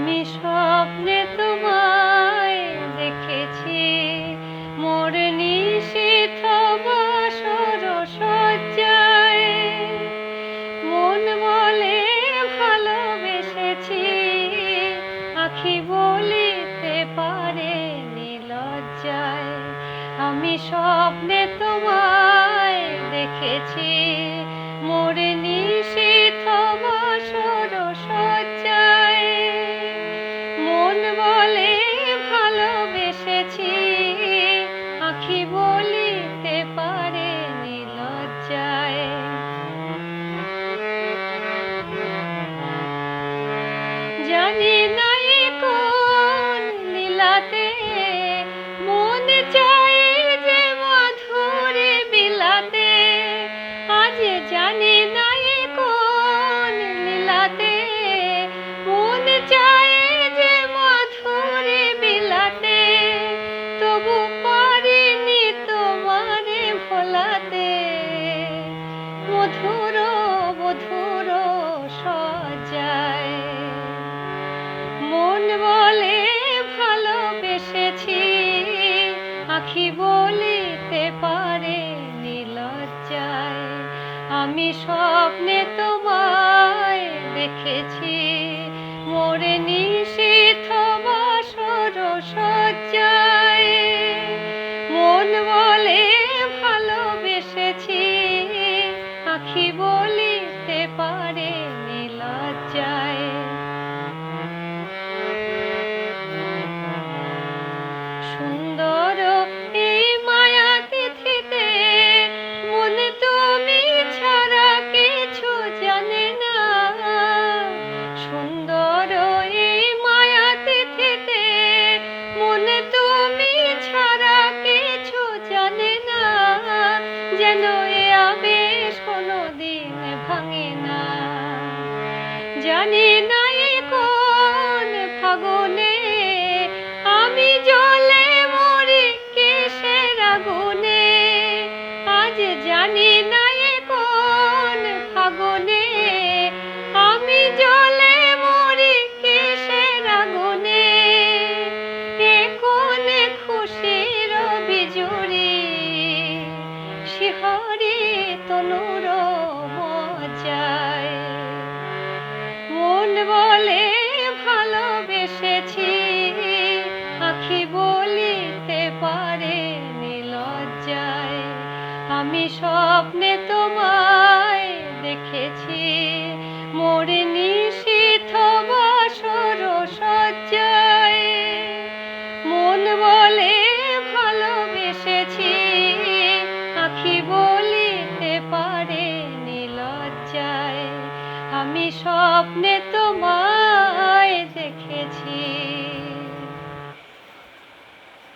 আমি স্বপ্নে তোমায় দেখেছি। মোর নিশীথ বাসর সজ্জায়। মন বলে ভালোবেসেছি, আখি বলিতে পারে নিলজ্জায় আমি স্বপ্নে তোমায় দেখেছি, মোর নিশীথ ভালোবেসেছি আখি বলিতে পারে লজ্জায়। জানি না মধুর মধুর সজায়। মন বলে ভালোবেসেছি, আখি বলিতে পারে নিলজ্জায়। আমি স্বপ্নে তোমায় দেখেছি, মোরে নিশীথ বাসর সজ্জায়। ভাঙে না। জানে না কোন ফাগুনে আমি জলে মরি কিসের আগুনে। আজ জানি না স্বপ্নে তোমায় দেখেছি। মরে নিশীথ বাসর সজ্জায়। মন বলে ভালোবেসেছি, আখি বলিতে পারে নীলজ্জায়। আমি স্বপ্নে তোমায় দেখেছি।